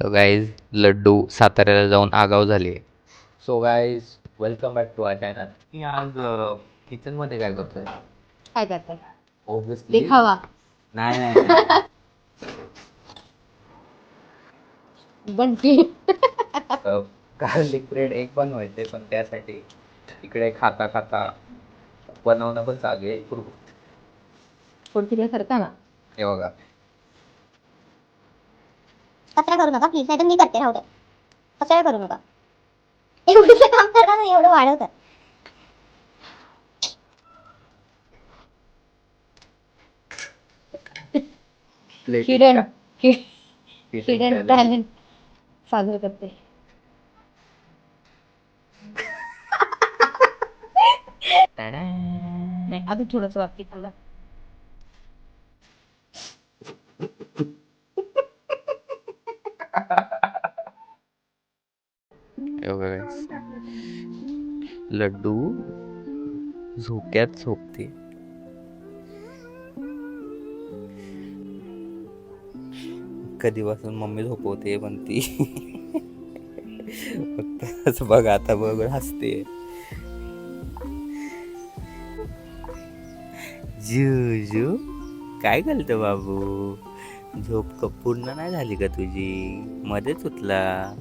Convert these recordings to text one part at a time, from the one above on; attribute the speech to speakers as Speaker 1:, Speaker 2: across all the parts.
Speaker 1: So guys laddoo साताऱ्याला जाऊन आगाव झाली so guys welcome back to our channel मी आज किचनमध्ये काय करतोय?
Speaker 2: काय करताय?
Speaker 1: ऑब्विसली
Speaker 2: देखावा.
Speaker 1: नाही नाही
Speaker 2: बंटी.
Speaker 1: गार्लिक ब्रेड एक बनवायचे पण त्यासाठी इकडे खाता खाता बनवणं पण चालू आहे पूर्व
Speaker 2: पुढची करता ना.
Speaker 1: हे बघा.
Speaker 3: कचरा करू नका प्लीज नाही तर मी करते राहू दे कचरा करू नका एवढं काम करता ना एवढं वाढवतात
Speaker 1: Plate
Speaker 2: हिडन
Speaker 1: का? Hidden
Speaker 2: hidden
Speaker 1: talent.
Speaker 2: टॅलेंट साजरं करते नाही अजून थोडस बाकी तुला
Speaker 1: लड्डू झोक्यात झोपते. कधीपासून मम्मी झोपवते पण ती फक्त आता बघ हसते. जू काय घालतं बाबू? झोप पूर्ण नाही झाली का तुझी? मध्येच उतला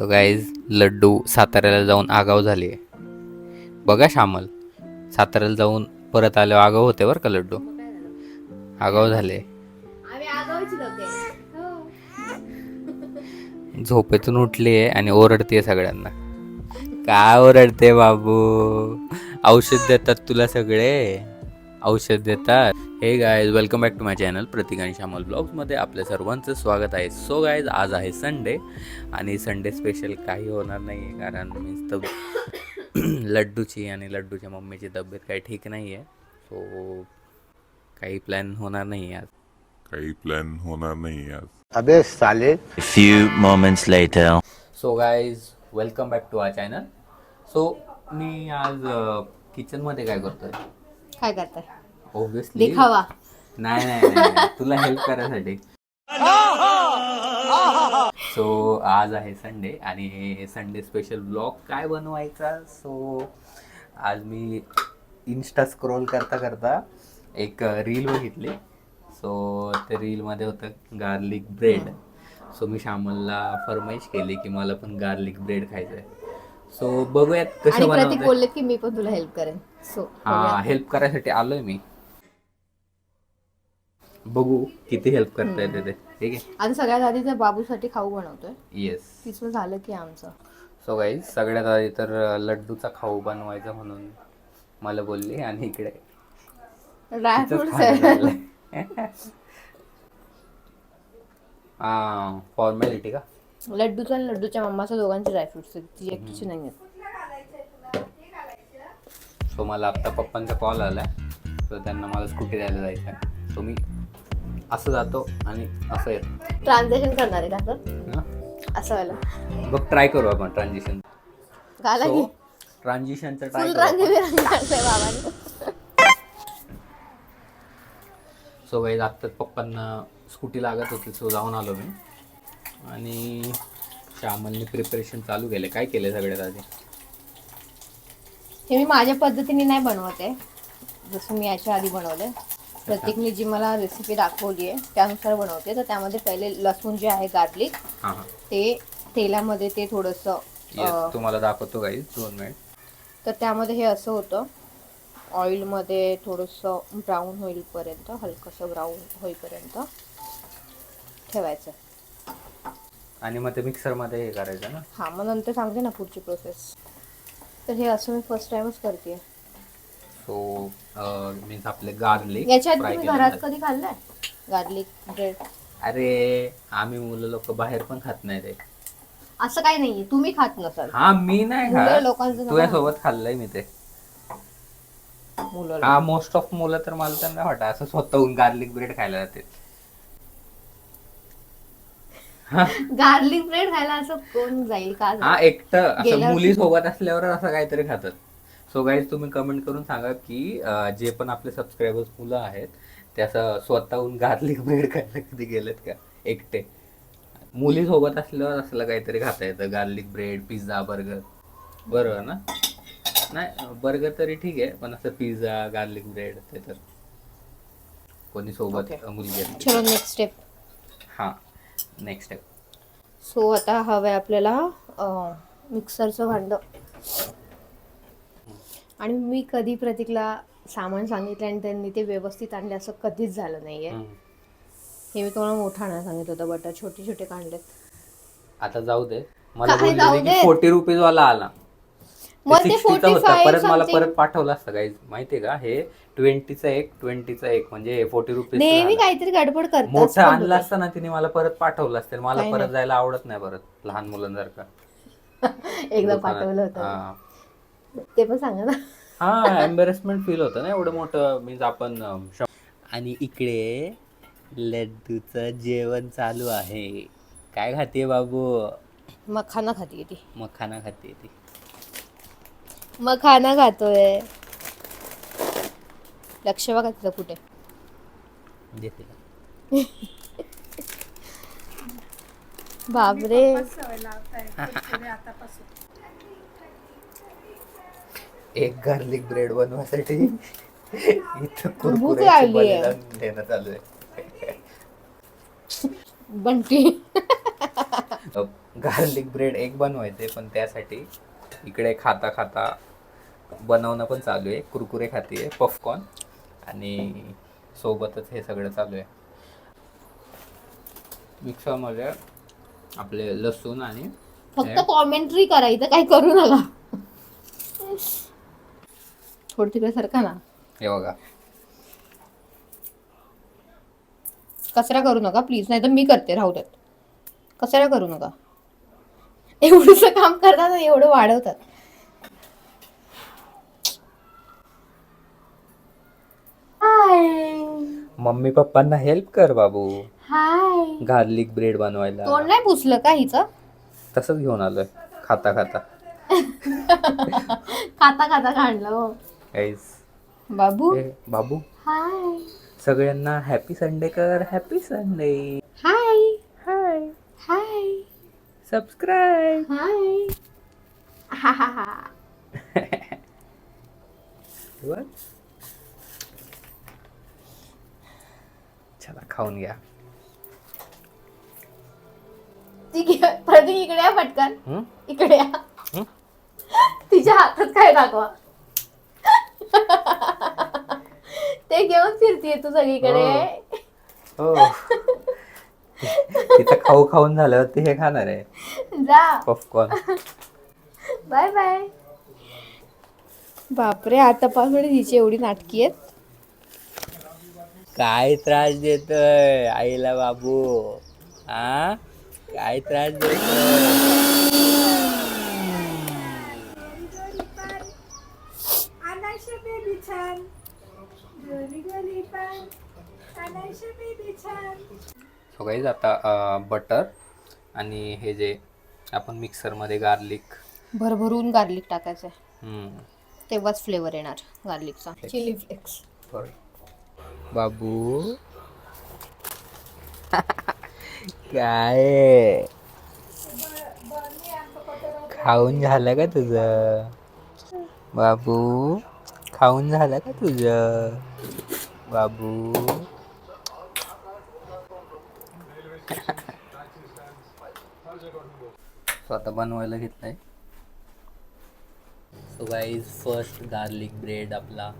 Speaker 1: गाईज लड्डू साताऱ्याला जाऊन आगाव झाली बघा श्यामल साताऱ्याला जाऊन परत आल्यावर आगाव होते बरं का लड्डू? आगाव झाले. झोपेतून उठली आहे आणि ओरडते सगळ्यांना. काय ओरडते बाबू? औषध देतात तुला सगळे? औषध देतात? हे guys welcome back to my channel Pratik आणि श्यामल ब्लॉग्समध्ये आपल्या सर्वांचं स्वागत आहे. सो गायज आज आहे संडे आणि संडे स्पेशल काही होणार नाही आहे कारण मीन्स तब लड्डूची आणि लड्डूच्या मम्मीची तब्येत काही ठीक नाही आहे सो काही प्लॅन होणार नाही आहे आज.
Speaker 4: काही प्लॅन होणार नाही आज.
Speaker 5: अबे साले.
Speaker 6: A few moments later.
Speaker 1: So guys welcome back to our channel so मी आज किचनमध्ये काय करतोय?
Speaker 2: काय करताय?
Speaker 1: ऑब्विसली
Speaker 2: देखावा.
Speaker 1: नाही नाही. तुला हेल्प करायसाठी. सो आज आहे संडे आणि संडे स्पेशल ब्लॉग काय बनवायचा? सो आज मी इन्स्टा स्क्रोल करता करता एक रील बघितली. सो त्या रीलमध्ये होतं गार्लिक ब्रेड सो मी श्यामलला फरमाईश केली की मला पण गार्लिक ब्रेड खायचं आहे सो बघूयात
Speaker 2: आणि
Speaker 1: कसं
Speaker 2: प्रतीक
Speaker 1: बनवते
Speaker 2: बोलले की मी पण तुला हेल्प करेन. सो
Speaker 1: हा हेल्प करायसाठी आलोय मी. बघू किती हेल्प करता येते ते. ठीक आहे?
Speaker 2: आता सगळ्यात आधी त्या बाबूसाठी खाऊ बनवतोय.
Speaker 1: येस
Speaker 2: तिचं झालं की आमचं.
Speaker 1: सो गाईज सगळ्यात आधी तर लड्डूचा खाऊ बनवायचा म्हणून मला बोलली आणि इकडे तिचंच
Speaker 2: ड्रायफ्रुट्स
Speaker 1: खाणं
Speaker 2: आहे
Speaker 1: चाललंय. हा फॉर्मॅलिटी का?
Speaker 2: लड्डूचा आणि लड्डूच्या मम्माच्या दोघांचे ड्रायफ्रुट्स आहेत. ती एकटीची नाही आहेत.
Speaker 1: सो मला आत्ता पप्पांचा कॉल आलाय तर त्यांना मला स्कूटी द्यायला जायचं आहे सो मी असं जातो आणि असं येतो.
Speaker 2: ट्रान्झॅक्शन करणार आहे का
Speaker 1: हा?
Speaker 2: असं व्हायला.
Speaker 1: बघ ट्राय करू आपण ट्रान्झिशन
Speaker 2: घाला की.
Speaker 1: ट्रान्झिशनचं ट्राय
Speaker 2: फुल
Speaker 1: करू आपण.
Speaker 2: रंगीबेरंगी काढलंय बाबांनी.
Speaker 1: सो गाईज आत्ताच पप्पांना स्कूटी लागत होती सो जाऊन आलो मी. आणि श्यामलने प्रिपरेशन चालू केले काय केले सगळ्यात आधी?
Speaker 2: हे मी माझ्या पद्धतीने नाही बनवते जसं मी याच्या आधी बनवले प्रत्येकने जी मला रेसिपी दाखवली आहे त्यानुसार बनवते. तर त्यामध्ये पहिले लसूण जे आहे गार्लिक
Speaker 1: हां हां.
Speaker 2: ते तेलामध्ये ते थोडंसं
Speaker 1: तुम्हाला दाखवतो गाईज दोन मिनिट
Speaker 2: तर त्यामध्ये हे असं होतं. ऑइलमध्ये थोडंसं ब्राऊन होईपर्यंत हलकंसं ब्राऊन होईपर्यंत ठेवायचं.
Speaker 1: आणि मग ते मिक्सरमध्ये हे करायचं ना?
Speaker 2: हां मग नंतर सांगते ना पुढची प्रोसेस तर हे असं मी फर्स्ट टाइमच करते
Speaker 1: सो मीन्स आपले गार्लिक
Speaker 2: तुम्ही घरात कधी खाल्लंय? गार्लिक ब्रेड
Speaker 1: अरे आम्ही मुलं लोक बाहेर पण खात नाही ते
Speaker 2: असं काही नाहीये. तुम्ही खात नसाल.
Speaker 1: हा मी नाही
Speaker 2: मुलं
Speaker 1: खात.
Speaker 2: लोकांचं
Speaker 1: तुझ्यासोबत खाल्लंय मी ते.
Speaker 2: मुलं
Speaker 1: हा मोस्ट ऑफ मुलं तर मला त्यांना वाटतं. असं स्वतःहून गार्लिक ब्रेड खायला जाते.
Speaker 2: गार्लिक ब्रेड खायला असं कोण जाईल का?
Speaker 1: हा एकटं. असं
Speaker 2: गेल्या वर्षी-
Speaker 1: मुली सोबत असल्यावर असं काहीतरी खातात. सो गाईज तुम्ही कमेंट करून सांगा की जे पण आपले सबस्क्रायबर्स मुलं आहेत ते असं स्वतःहून गार्लिक ब्रेड खायला कधी गेलेत का? एकटे. मुली सोबत असल्यावर असलं काहीतरी खाता येतं. गार्लिक ब्रेड पिझ्झा बर्गर बरोबर ना? नाही बर्गर तरी ठीक आहे पण असं पिझ्झा गार्लिक ब्रेड ते तर कोणी सोबत. मुलगी.
Speaker 2: चलो नेक्स्ट स्टेप
Speaker 1: हा नेक्स्ट स्टेप
Speaker 2: सो आता हवंय आपल्याला अं, मिक्सरचं भांडं. आणि मी कधी प्रतीकला सामान सांगितलं आणि त्यांनी ते व्यवस्थित आणले असं कधीच झालं नाहीये. हे मी तुम्हाला मोठा आणायला सांगितलं होतं बटर छोटे छोटे काढलेत.
Speaker 1: आता जाऊ दे. मला
Speaker 2: काय जाऊ
Speaker 1: बोलले की
Speaker 2: दे?
Speaker 1: फोर्टी रुपीज वाला आला.
Speaker 2: मग ते
Speaker 1: 60 चा होता.
Speaker 2: 45
Speaker 1: परत मला
Speaker 2: something.
Speaker 1: परत पाठवलं असतं काही माहितीये का? हे ट्वेंटीचा एक ट्वेंटीचा एक म्हणजे फोर्टी रुपीज
Speaker 2: काहीतरी गडबड करतात
Speaker 1: मोठं आणलं असतं ना तिने मला परत पाठवलं असतं. मला
Speaker 2: काही
Speaker 1: परत
Speaker 2: नाही.
Speaker 1: जायला आवडत नाही परत लहान मुलांसारखं.
Speaker 2: एकदा
Speaker 1: दुकानात.
Speaker 2: पाठवलं होतं.
Speaker 1: हा.
Speaker 2: ते पण सांगा ना.
Speaker 1: हा एम्बेरेसमेंट फील होतं ना एवढं मोठं. मीन्स आपण अं, शं- आणि इकडे लड्डूचं जेवण चालू आहे. काय खाते बाबू?
Speaker 2: मखाना खाती ती.
Speaker 1: मखाना खाते ती.
Speaker 2: मखाना खातोय. लक्ष बघा तिथं कुठे.
Speaker 1: देते का?
Speaker 2: बापरे.
Speaker 1: एक गार्लिक ब्रेड बनवायसाठी इथं
Speaker 2: लागलीये.
Speaker 1: बलिदान देणं चालू आहे
Speaker 2: बंटी.
Speaker 1: गार्लिक ब्रेड एक बनवायचे पण त्यासाठी इकडे खाता खाता बनवणं पण चालू आहे. कुरकुरे खाते पफकॉर्न आणि सोबतच हे सगळं चालू आहे. मिक्सरमध्ये आपले लसूण आणि
Speaker 2: फक्त कॉमेंट्री करायचं काही करू नका. थोडं तिकडे सारखा ना.
Speaker 1: हे बघा.
Speaker 2: कचरा करू नका प्लीज नाही तर मी करते राहू द्यात. कचरा करू नका. एवढंच काम करतात एवढं वाढवतात. हाय
Speaker 1: मम्मी पप्पांना हेल्प कर बाबू.
Speaker 2: हाय
Speaker 1: गार्लिक ब्रेड बनवायला.
Speaker 2: तोंड नाही पुसलं का हिचं?
Speaker 1: तसंच घेऊन आलोय. खाता खाता.
Speaker 2: खाता खाता काढलं हो.
Speaker 1: गाईस
Speaker 2: बाबू?
Speaker 1: बाबू?
Speaker 2: हाय
Speaker 1: सगळ्यांना हॅपी संडे कर happy Sunday
Speaker 2: hi
Speaker 1: hi
Speaker 2: hi
Speaker 1: subscribe
Speaker 2: hi हा हा हा
Speaker 1: चला खाऊन घ्या.
Speaker 2: प्रतीक इकडे या पटकन? इकडे या? तिच्या हातात काय दाखवा? ते घेऊन फिरतीये तू सगळीकडे.
Speaker 1: हो. तिचं खाऊ खाऊन झाल्यावरती हे खाणार आहे.
Speaker 2: जा.
Speaker 1: Popcorn
Speaker 2: bye bye. बापरे आतापासून तिची एवढी नाटकी आहेत.
Speaker 1: काय त्रास देतोय आईला बाबू. हा काय त्रास देतोय? सो गाईज आता बटर आणि हे जे आपण मिक्सरमध्ये गार्लिक
Speaker 2: भरभरून गार्लिक टाकायचं तेव्हाच फ्लेवर येणार गार्लिकचा चिली फ्लेक्स
Speaker 1: बाबू. काय? खाऊन झालं का तुझं? बाबू. खाऊन झालं का तुझं बाबू स्वतः बनवायला घेतलंय so guys first garlic bread आपला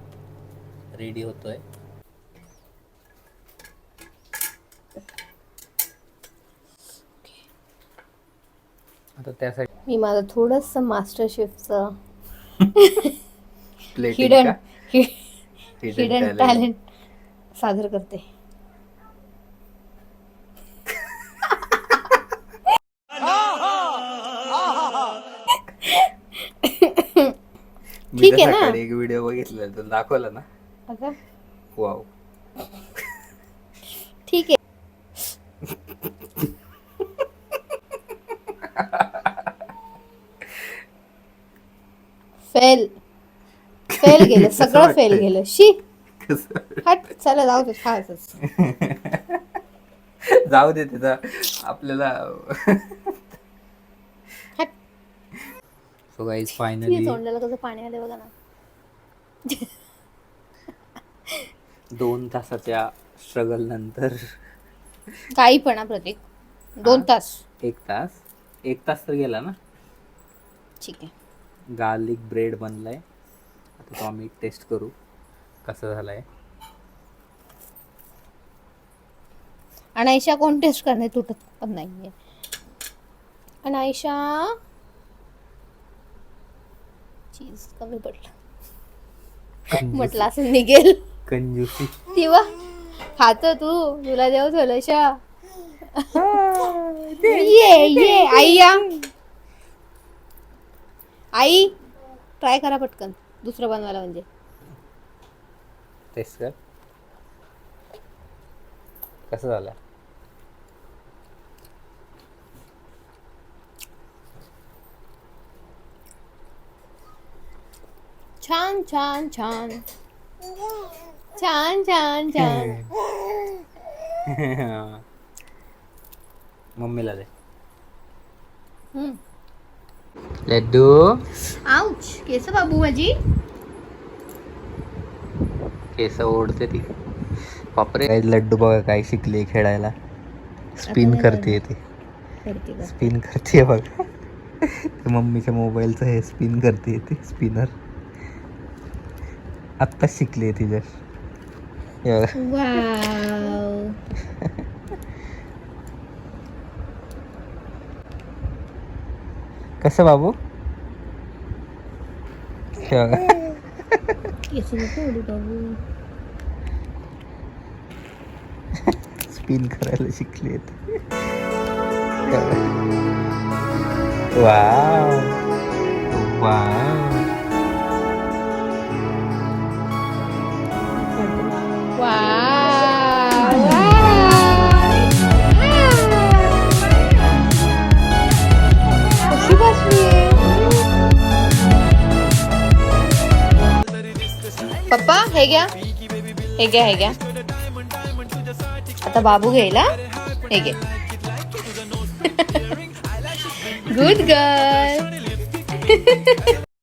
Speaker 1: रेडी होतोय आता त्यासाठी
Speaker 2: मी माझं थोडस मास्टर शेफचं हिडन हिडन. टॅलेंट सादर करते. ठीक आहे ना?
Speaker 1: एक व्हिडिओ बघितला तो दाखवला ना. वाव
Speaker 2: ठीक आहे. फेल फेल गेलं सगळं फेल? गेलं. शी. हट चला जाऊ दे खायचंच
Speaker 1: जाऊ दे त्याचा आपल्याला सो गाईज
Speaker 2: ती
Speaker 1: फायनली
Speaker 2: तोंडाला कसं पाणी आले बघा ना.
Speaker 1: दोन तासाच्या स्ट्रगल नंतर.
Speaker 2: काही पण हा प्रतीक. दोन तास.
Speaker 1: एक तास. एक तास तर गेला ना?
Speaker 2: ठीक आहे.
Speaker 1: गार्लिक ब्रेड बनलाय. आता तो आम्ही टेस्ट करू. कसा झालाय?
Speaker 2: अनायशा कोण टेस्ट करणे तुटत पण नाहीये. अनायशा? चीज कमी पडलं. म्हटलं असं निघेल.
Speaker 1: कंजूसी.
Speaker 2: तेव्हा खात तू. तुला देऊ थोडशा ये ये आई या. आई ट्राय करा पटकन. दुसरं बनवायला म्हणजे.
Speaker 1: टेस्ट कर कसं झालं?
Speaker 2: छान छान छान. छान छान छान.
Speaker 1: मम्मीला दे.
Speaker 2: हम्म.
Speaker 1: लड्डू.
Speaker 2: आउच केस बाबू माझी.
Speaker 1: केस ओढते ती. बापरे. काय लड्डू बघा काय शिकली खेळायला. स्पिन करते ती? स्पिन करते बघा. मम्मीच्या मोबाईलचं हे स्पिन करते ती स्पिनर आत्ताच शिकली ती जर. कसं बाबू? हे बघा.
Speaker 2: केस नको ओढू बाबू
Speaker 1: स्पिन करायला शिकली वाव वाव
Speaker 2: वाव हे हे हे आता बाबू हे घे गुड गर्ल